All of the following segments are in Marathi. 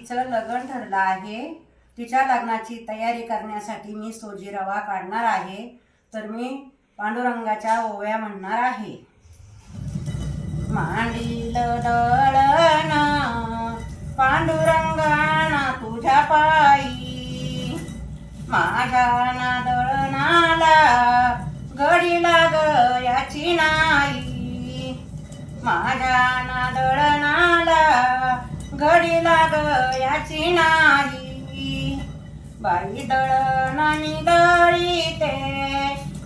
लग्न ठरलं आहे. तिच्या लग्नाची तयारी करण्यासाठी मी सोजी रवा काढणार आहे. तर मी पांडुरंगाच्या ओव्या म्हणणार आहे. मांडील दळण पांडुरंगाना तुझ्या पायी. माझ्या ना दळणाला गडी लाग याची नाही. माझ्या ना दळणाला घडी लाग याची नाही. बाई दळणानी दळी ते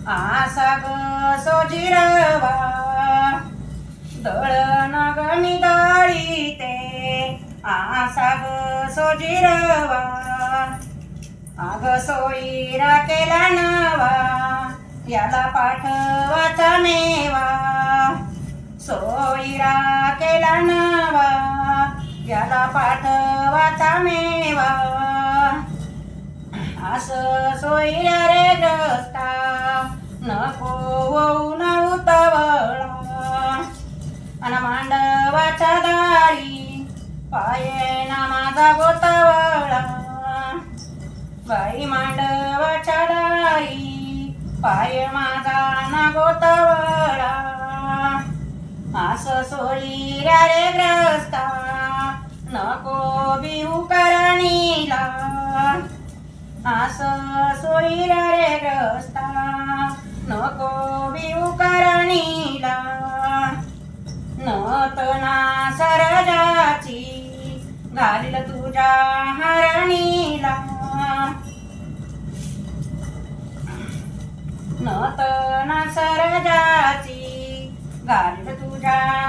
आसा ग सोजिरवा दळण गणी निदळी ते आसा ग सोजिरवा आग सोयीरा केला नवा याला पाठवाचा मेवा. सोयीरा केला नवा याला पाठवाचा मेवा. असं सोय रे रस्ता. नको होऊ न उतावळा. अन मांडवाच्या दारी पाये ना माझा गोतवळा. बाई मांडवाच्या दारी पाय माझा ना गोतवळा. असं सोळी रे ग्रस्ता नको बिऊ करणीला असं सोयीरा रे रस्ता नको बिऊ करणीला नतना सरजाची घालील तुझ्या हरणीला. नतना सरजाची घालील तुझ्या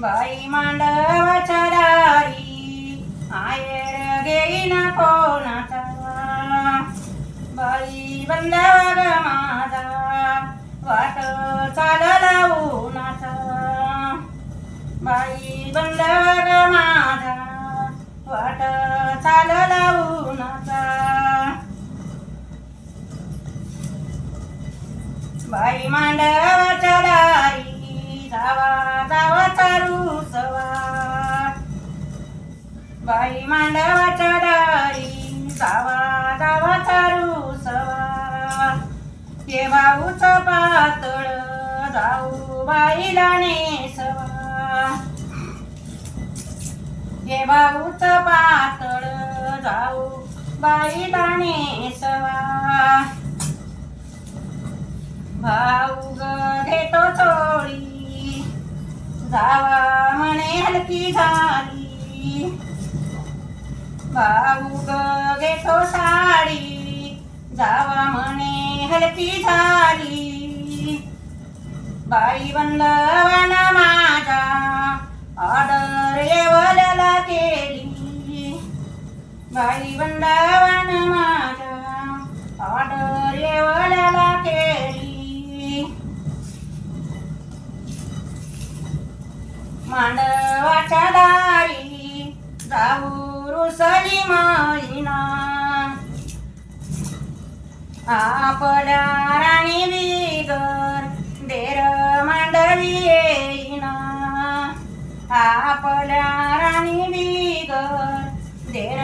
बाई मांडवाच्या दारी आयर घेईन कोणाचा. बाई बंदवा ग माझा वाट चालला उन्हाचा. बाई बंदवा ग माझा वाट चालला उन्हाचा. बाई मांडवाच्या बाई मांडवाच्या दारी जावा जावा चारू सवा. ये भाऊच पातळ जाऊ बाईला नेसवा. ये भाऊच पातळ जाऊ बाईला नेसवा. भाऊ ग घेतो चोळी जावा म्हणे हलकी झाली. भाऊ ग घेतो साडी जावा म्हणे हलकी झाली बाई बंदवान माझा ऑर्डर येवल्याला केली. बाई बंदवान माझा ऑर्डर येवल्याला केली. मांडवाच्या दारी जाऊ કુશલી મારીના આપડા રાણી વિગર દેર માંડવી આપડા રાણી વિગર દેર